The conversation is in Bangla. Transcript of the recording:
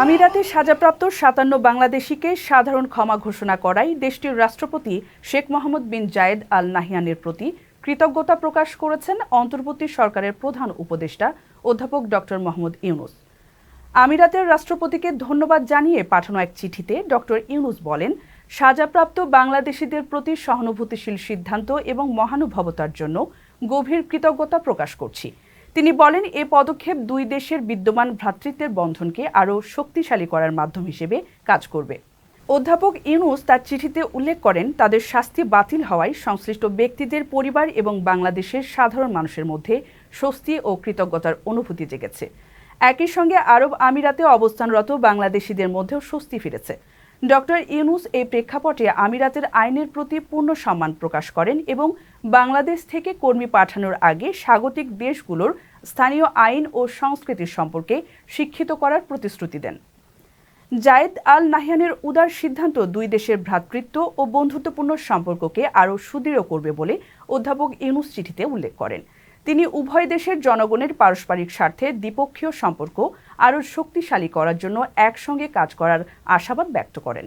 আমিরাতে সাজাপ্রাপ্ত সাতান্ন বাংলাদেশিকে সাধারণ ক্ষমা ঘোষণা করায় দেশটির রাষ্ট্রপতি শেখ মোহাম্মদ বিন জায়েদ আল নাহিয়ানের প্রতি কৃতজ্ঞতা প্রকাশ করেছেন অন্তর্বর্তী সরকারের প্রধান উপদেষ্টা অধ্যাপক ডক্টর মোহাম্মদ ইউনুস। আমিরাতের রাষ্ট্রপতিকে ধন্যবাদ জানিয়ে পাঠানো এক চিঠিতে ডক্টর ইউনুস বলেন, সাজাপ্রাপ্ত বাংলাদেশিদের প্রতি সহানুভূতিশীল সিদ্ধান্ত এবং মহানুভবতার জন্য গভীর কৃতজ্ঞতা প্রকাশ করছি। তিনি বলেন, এ পদক্ষেপ দুই দেশের বিদ্যমান ভ্রাতৃত্বের বন্ধনকে আরও শক্তিশালী করার মাধ্যম হিসেবে কাজ করবে। অধ্যাপক ইউনুস তার চিঠিতে উল্লেখ করেন, তাদের শাস্তি বাতিল হওয়ায় সংশ্লিষ্ট ব্যক্তিদের পরিবার এবং বাংলাদেশের সাধারণ মানুষের মধ্যে স্বস্তি ও কৃতজ্ঞতার অনুভূতি জেগেছে। একই সঙ্গে আরব আমিরাতে অবস্থানরত বাংলাদেশিদের মধ্যেও স্বস্তি ফিরেছে। ডক্টর ইউনুস এই প্রেক্ষাপটে আমিরাতের আইনের প্রতি পূর্ণ সম্মান প্রকাশ করেন এবং বাংলাদেশ থেকে কর্মী পাঠানোর আগে স্বাগতিক দেশগুলোর স্থানীয় আইন ও সংস্কৃতির সম্পর্কে শিক্ষিত করার প্রতিশ্রুতি দেন। জায়েদ আল নাহিয়ানের উদার সিদ্ধান্ত দুই দেশের ভ্রাতৃত্ব ও বন্ধুত্বপূর্ণ সম্পর্ককে আরও সুদৃঢ় করবে বলে অধ্যাপক ইউনুস চিঠিতে উল্লেখ করেন। তিনি উভয় দেশের জনগণের পারস্পরিক স্বার্থে দ্বিপক্ষীয় সম্পর্ক আরও শক্তিশালী করার জন্য একসঙ্গে কাজ করার আশাবাদ ব্যক্ত করেন।